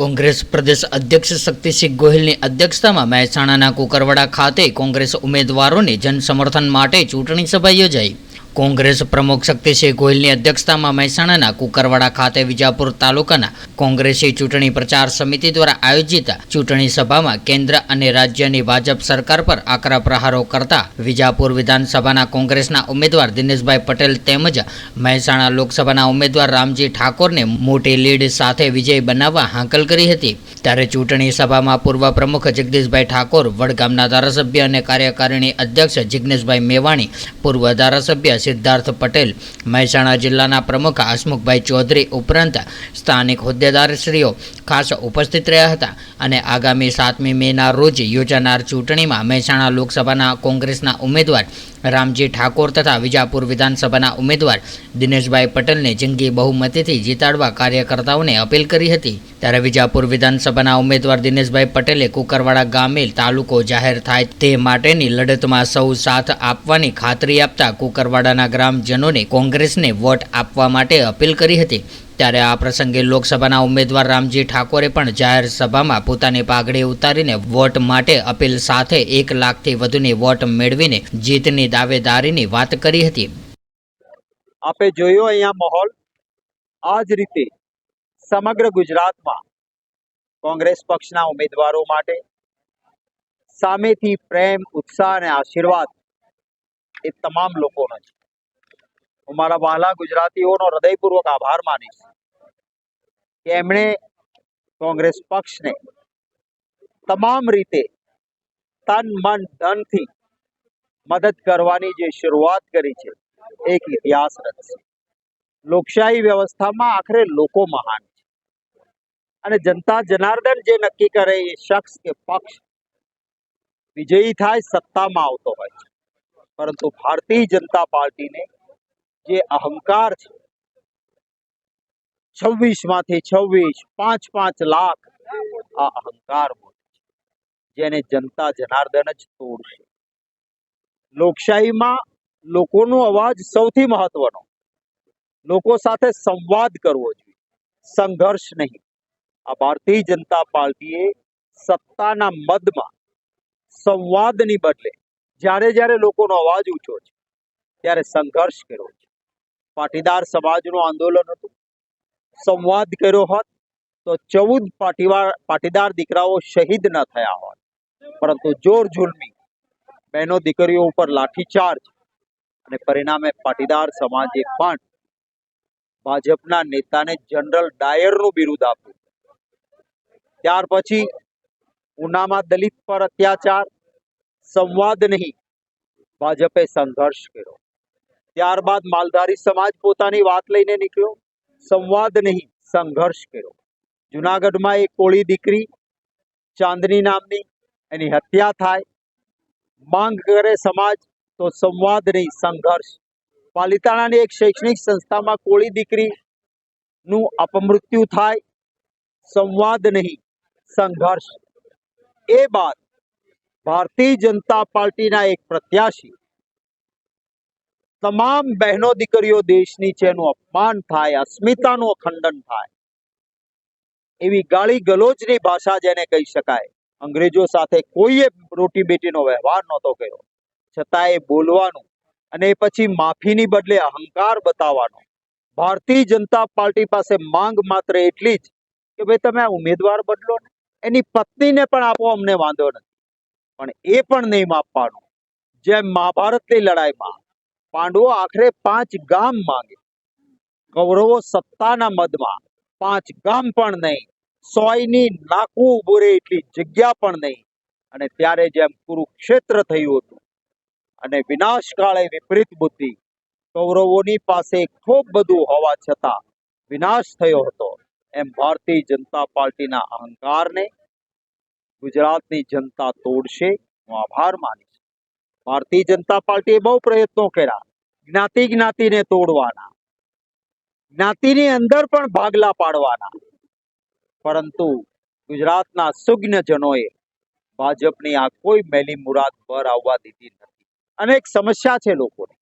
કોંગ્રેસ પ્રદેશ અધ્યક્ષ શક્તિસિંહ ગોહિલની અધ્યક્ષતામાં મહેસાણાના કુકરવાડા ખાતે કોંગ્રેસ ઉમેદવારોની જનસમર્થન માટે ચૂંટણી સભા યોજાઈ. કોંગ્રેસ પ્રમુખ શક્તિસિંહ ગોહિલની અધ્યક્ષતામાં મહેસાણાના કુકરવાડા ખાતે વિજાપુર તાલુકાના કોંગ્રેસી ચૂંટણી પ્રચાર સમિતિ દ્વારા આયોજિત ચૂંટણી સભામાં કેન્દ્ર અને રાજ્યની ભાજપ સરકાર પર આકરા પ્રહારો કરતા વિજાપુર વિધાનસભાના કોંગ્રેસના ઉમેદવાર દિનેશભાઈ પટેલ તેમજ મહેસાણા લોકસભાના ઉમેદવાર રામજી ઠાકોરને મોટી લીડ સાથે વિજય બનાવવા હાંકલ કરી હતી. ત્યારે ચૂંટણી સભામાં પૂર્વ પ્રમુખ જગદીશભાઈ ઠાકોર, વડગામના ધારાસભ્ય અને કાર્યકારિણી અધ્યક્ષ જિજ્ઞેશભાઈ મેવાણી, પૂર્વ ધારાસભ્ય સિદ્ધાર્થ પટેલ, મહેસાણા જિલ્લાના પ્રમુખ હસમુખભાઈ ચૌધરી ઉપરાંત સ્થાનિક હોદ્દેદારશ્રીઓ ખાસ ઉપસ્થિત રહ્યા હતા અને આગામી સાતમી મેના રોજ યોજાનાર ચૂંટણીમાં મહેસાણા લોકસભાના કોંગ્રેસના ઉમેદવાર રામજી ઠાકોર તથા વિજાપુર વિધાનસભાના ઉમેદવાર દિનેશભાઈ પટેલને જંગી બહુમતીથી જીતાડવા કાર્યકર્તાઓને અપીલ કરી હતી. ત્યારે વિજાપુર વિધાનસભાના ઉમેદવાર દિનેશભાઈ પટેલે કુકરવાડા ગામે તાલુકો જાહેર થાય તે માટેની લડતમાં સૌ સાથ આપવાની ખાતરી આપતા કુકરવાડાના ગ્રામજનોને કોંગ્રેસને વોટ આપવા માટે અપીલ કરી હતી. ત્યારે આ પ્રસંગે લોકસભાના ઉમેદવાર રામજી ઠાકોરે પણ જાહેર સભામાં પોતાની પાઘડી ઉતારીને વોટ માટે અપીલ સાથે એક લાખથી વધુની વોટ મેળવીને જીતની દાવેદારીની વાત કરી હતી. આપે જોયો અહીંયા માહોલ? આ જ રીતે સમગ્ર ગુજરાતમાં કોંગ્રેસ પક્ષના ઉમેદવારો માટે સામેથી પ્રેમ, ઉત્સાહ અને આશીર્વાદ એ તમામ લોકોનો છે હું મારા વહાલા ગુજરાતીઓનો હૃદયપૂર્વક આભાર માનીશ કે એમણે કોંગ્રેસ પક્ષને તમામ રીતે તન મન ધનથી મદદ કરવાની જે શરૂઆત કરી છે, એક ઇતિહાસ રચશે. લોકશાહી વ્યવસ્થામાં આખરે લોકો મહાન છે. અને જનતા જનાર્દન જે નક્કી કરે એ શખ્સ કે પક્ષ વિજયી થાય સત્તામાં આવતો હોય છે. પરંતુ ભારતીય જનતા પાર્ટીને જે અહંકાર છે છવ્વીસમાંથી છવ્વીસ પાંચ પાંચ લાખ આ અહંકાર જેને જનતા જનાર્દન જ તોડશે. લોકશાહીમાં લોકોનો અવાજ સૌથી મહત્વનો. લોકો સાથે સંવાદ કરવો જોઈએ, સંઘર્ષ નહીં. આ ભારતીય જનતા પાર્ટીએ સત્તાના મદમાં સંવાદની બદલે જ્યારે જ્યારે લોકોનો અવાજ ઊંચો છે, ત્યારે સંઘર્ષ કર્યો છે. પાટીદાર સમાજનું આંદોલન હતું, સંવાદ કર્યો હોત, તો ચૌદ પાટીવાર, પાટીદાર દીકરાઓ શહીદ ન થયા હોત. પરંતુ જોર જુલમી બહેનો દીકરીઓ ઉપર લાઠીચાર્જ અને પરિણામે પાટીદાર સમાજે પણ ભાજપના નેતાને જનરલ ડાયરનું બિરુદ આપ્યું. ત્યાર પછી ઉનામાં દલિત પર અત્યાચાર સંવાદ નહીં. ભાજપે સંઘર્ષ કર્યો. ત્યારબાદ માલધારી સમાજ પોતાની વાત લઈને નીકળ્યો. સંવાદ નહીં, સંઘર્ષ કર્યો. જુનાગઢમાં એક કોળી દીકરી ચાંદની નામની એની હત્યા થાય. માંગ કરે સમાજ તો સંવાદ નહીં, સંઘર્ષ. પાલિતાણાની એક શૈક્ષણિક સંસ્થામાં કોળી દીકરી નું અપમૃત્યુ થાય. સંવાદ નહીં, સંઘર્ષ. એ બાદ ભારતીય જનતા પાર્ટીના એક પ્રત્યાશી. તમામ બહેનો દીકરીઓ દેશની છે, એનું અપમાન થાય, અસ્મિતાનું ખંડન થાય. એવી ગાળી ગલોચની ભાષા જેને કહી શકાય. અંગ્રેજો સાથે કોઈએ રોટી બેટીનો વ્યવહાર નહોતો કર્યો. છતાં એ બોલવાનું અને પછી માફીની બદલે અહંકાર બતાવવાનો. ભારતીય જનતા પાર્ટી પાસે માંગ માત્ર એટલી જ કે, ભાઈ, તમે આ ઉમેદવાર બદલો ને. એની પત્નીને પણ આપો, અમને વાંધો નથી. પણ એ પણ નહીં માપવાનું. જેમ મહાભારતની લડાઈમાં પાંડવો આખરે પાંચ ગામ માંગે. કૌરવો સત્તાના મદમાં પાંચ ગામ પણ નહીં, સોયની નાકું ઉભું એટલી જગ્યા પણ નહીં. અને ત્યારે જેમ કુરુક્ષેત્ર થયું હતું અને વિનાશ કાળે વિપરીત બુદ્ધિ, કૌરવોની પાસે ખૂબ બધું હોવા છતાં વિનાશ થયો હતો. એમ ભારતીય જનતા પાર્ટીના અહંકારને ગુજરાતની જનતા તોડશે, હું આભાર માનીશ. ભારતીય જનતા પાર્ટીએ બહુ પ્રયત્નો કર્યા. જ્ઞાતિ જ્ઞાતિને તોડવાના. જ્ઞાતિની અંદર પણ ભાગલા પાડવાના. પરંતુ ગુજરાતના સુજ્ઞજનોએ ભાજપની આ કોઈ મેલી મુરાદ પર આવવા દીધી નથી. અનેક સમસ્યા છે લોકોને.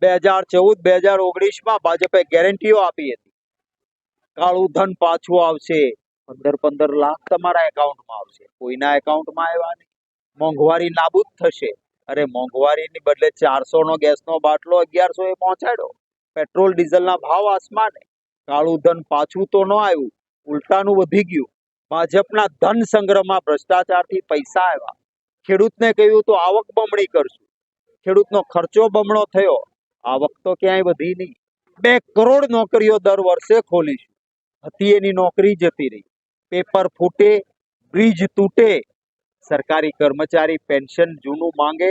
બે હજાર ચૌદ, બે હજાર ઓગણીસમાં ભાજપે ગેરંટીઓ આપી હતી. કાળું ધન પાછું આવશે. પંદર પંદર લાખ તમારા એકાઉન્ટમાં આવશે. કોઈના એકાઉન્ટમાં આવ્યા નહીં. મોંઘવારી નાબૂદ થશે. અરે મોંઘવારીની બદલે ચારસો નો ગેસનો બાટલો અગિયારસો એ પહોંચાડ્યો. પેટ્રોલ, ડીઝલના ભાવ આસમાને. કાળું ધન પાછું તો ન આવ્યું. ઉલટાનું વધી ગયું. ભાજપના ધન સંગ્રહમાં ભ્રષ્ટાચારથી પૈસા આવ્યા. ખેડૂતને કહ્યું, તો આવક બમણી કરશું. ખેડૂતનો ખર્ચો બમણો થયો. આવક તો ક્યાંય વધી નહીં. બે કરોડ નોકરીઓ દર વર્ષે ખોલીશું. હતી એની નોકરી જતી રહી. પેપર ફૂટે, બ્રિજ તૂટે. સરકારી કર્મચારી પેન્શન જૂનું માંગે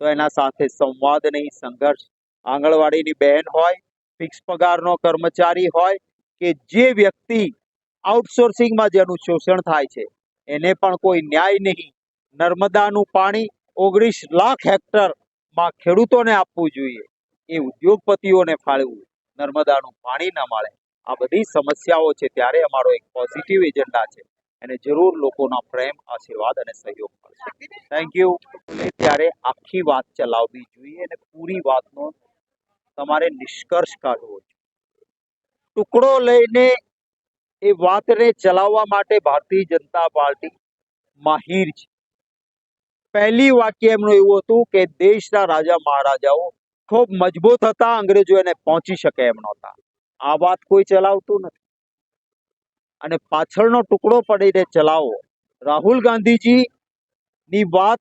તો એના સાથે સંવાદ નહીં, સંઘર્ષ. આંગણવાડીની બહેન હોય, ફિક્સ પગારનો કર્મચારી હોય કે જે વ્યક્તિ આઉટસોર્સિંગમાં જેનું શોષણ થાય છે, એને પણ કોઈ ન્યાય નહીં. નર્મદાનું પાણી ઓગણીસ લાખ હેક્ટરમાં ખેડૂતોને આપવું જોઈએ. એ ઉદ્યોગપતિઓને ફાળવું નર્મદાનું પાણી ન મળે. આ બધી સમસ્યાઓ છે ત્યારે અમારો એક પોઝિટિવ એજન્ડા છે. અને જરૂર લોકોના પ્રેમ, આશીર્વાદ અને સહયોગ મળશે. થેન્ક યુ ત્યારે આખી વાત ચલાવવી જોઈએ અને પૂરી વાતનો તમારે નિષ્કર્ષ કાઢવો ટુકડો લઈને એ વાતને ચલાવવા માટે ભારતીય જનતા પાર્ટી માહિર છે. પહેલી વાક્ય એમનું એવું હતું કે, દેશના રાજા મહારાજાઓ ખૂબ મજબૂત હતા, અંગ્રેજો એને પહોંચી શકે એમ નહોતા. આ વાત કોઈ ચલાવતું નથી. અને પાછળનો ટુકડો પડીને ચલાવો. રાહુલ ગાંધીજી ની વાત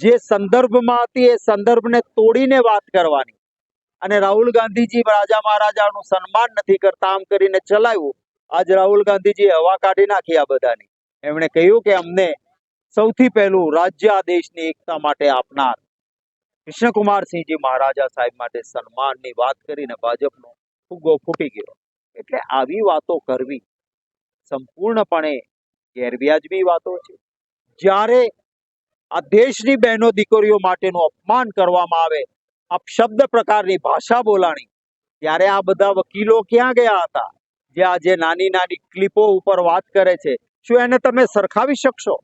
જે સંદર્ભમાં હતી એ સંદર્ભને તોડીને વાત કરવાની. અને રાહુલ ગાંધીજી રાજા મહારાજાનું સન્માન નથી કરતા, આમ કરીને ચલાવ્યું. આજ રાહુલ ગાંધીજી હવા કાઢી નાખી આ બધાની. એમણે કહ્યું કે અમને સૌથી પહેલું રાજ્ય આ દેશની એકતા માટે આપનાર કૃષ્ણકુમારસિંહજી મહારાજા સાહેબ માટે સન્માનની વાત કરીને ભાજપનો ફુગ્ગો ફૂટી ગયો. એટલે આવી વાતો કરવી સંપૂર્ણપણે ગેરવ્યાજબી વાતો છે. જ્યારે આ દેશની બહેનો દીકરીઓ માટેનું અપમાન કરવામાં આવે અપશબ્દ પ્રકારની ભાષા બોલાણી, ત્યારે આ બધા વકીલો ક્યાં ગયા હતા? જે આજે નાની નાની ક્લિપો ઉપર વાત કરે છે. શું એને તમે સરખાવી શકશો?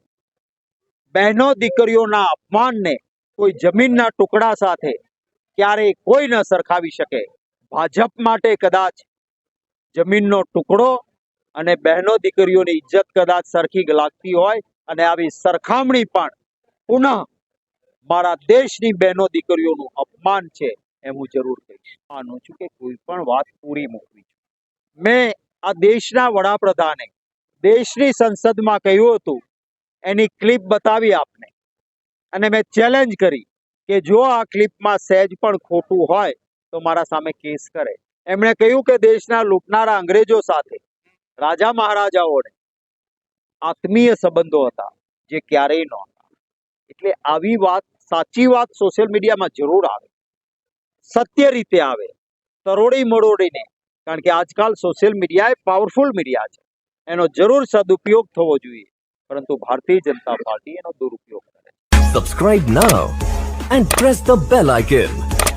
બહેનો દીકરીઓના અપમાનને કોઈ જમીનના ટુકડા સાથે ક્યારેય કોઈ ન સરખાવી શકે. ભાજપ માટે કદાચ જમીનનો ટુકડો અને બહેનો દીકરીઓની ઇજ્જત કદાચ સરખી લાગતી હોય અને આવી સરખામણી પણ પુનઃ મારા દેશની બહેનો દીકરીઓનું અપમાન છે એમ હું જરૂર કહીશ. માનું છું કે કોઈ પણ વાત પૂરી મૂકવી મેં આ દેશના વડાપ્રધાને દેશની સંસદમાં કહ્યું હતું, એની ક્લિપ બતાવી આપને. અને મેં ચેલેન્જ કરી કે જો આ ક્લિપમાં સહેજ પણ ખોટું હોય તો મારા સામે કેસ કરે. એમણે કહ્યું કે દેશના લૂંટનારા અંગ્રેજો સાથે રાજા મહારાજાઓને આત્મીય સંબંધો હતા, જે ક્યારેય નહોતા એટલે આવી વાત, સાચી વાત સોશિયલ મીડિયામાં જરૂર આવે. સત્ય રીતે આવે. તરોડી મરોડીને, કારણ કે આજકાલ સોશિયલ મીડિયા એ પાવરફુલ મીડિયા છે. એનો જરૂર સદુપયોગ થવો જોઈએ. પરંતુ ભારતીય જનતા પાર્ટી એનો દુરુપયોગ કરે. Subscribe now and press the bell icon.